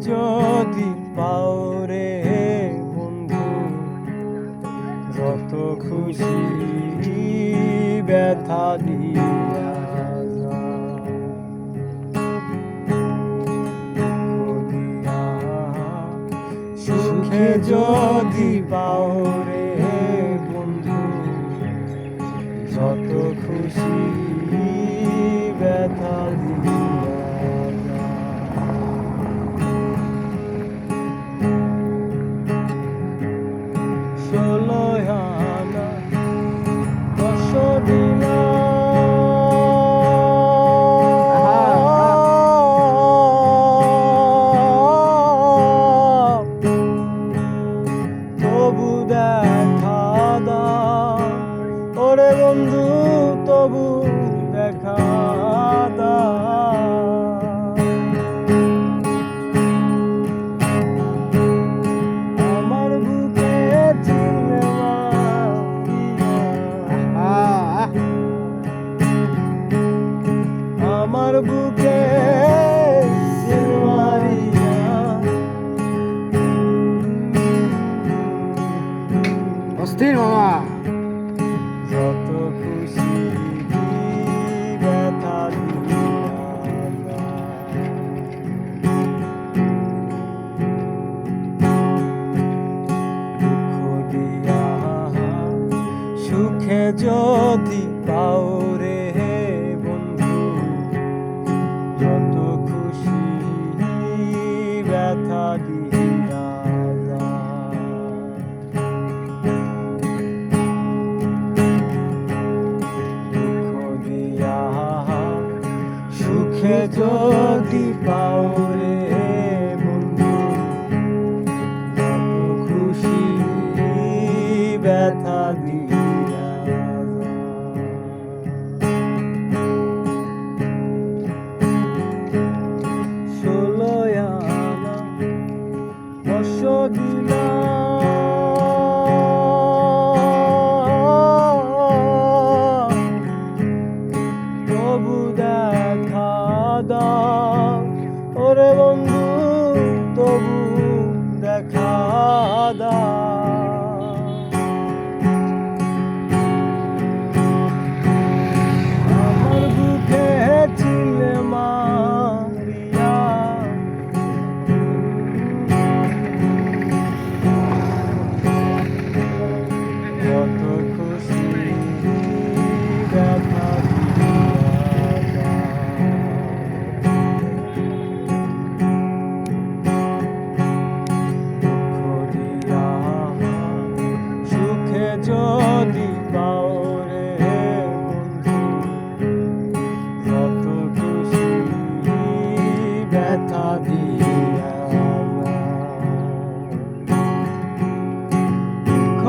যদি পাও রে বন্ধু যত খুশি ব্যথা দিয়া সুখে যদি পাও রে তবু দেখা দাও। ওরে বন্ধু তবু দেখা দাও। আমার বুকে অস্থির মামা। যত খুশি ব্যথা সুখে যদি পাও রে বন্ধু যত খুশি ব্যথা দিয়া সুখে যদি পাও যদি পাও রে কত খুশি ব্যথা দিয়া দুঃখ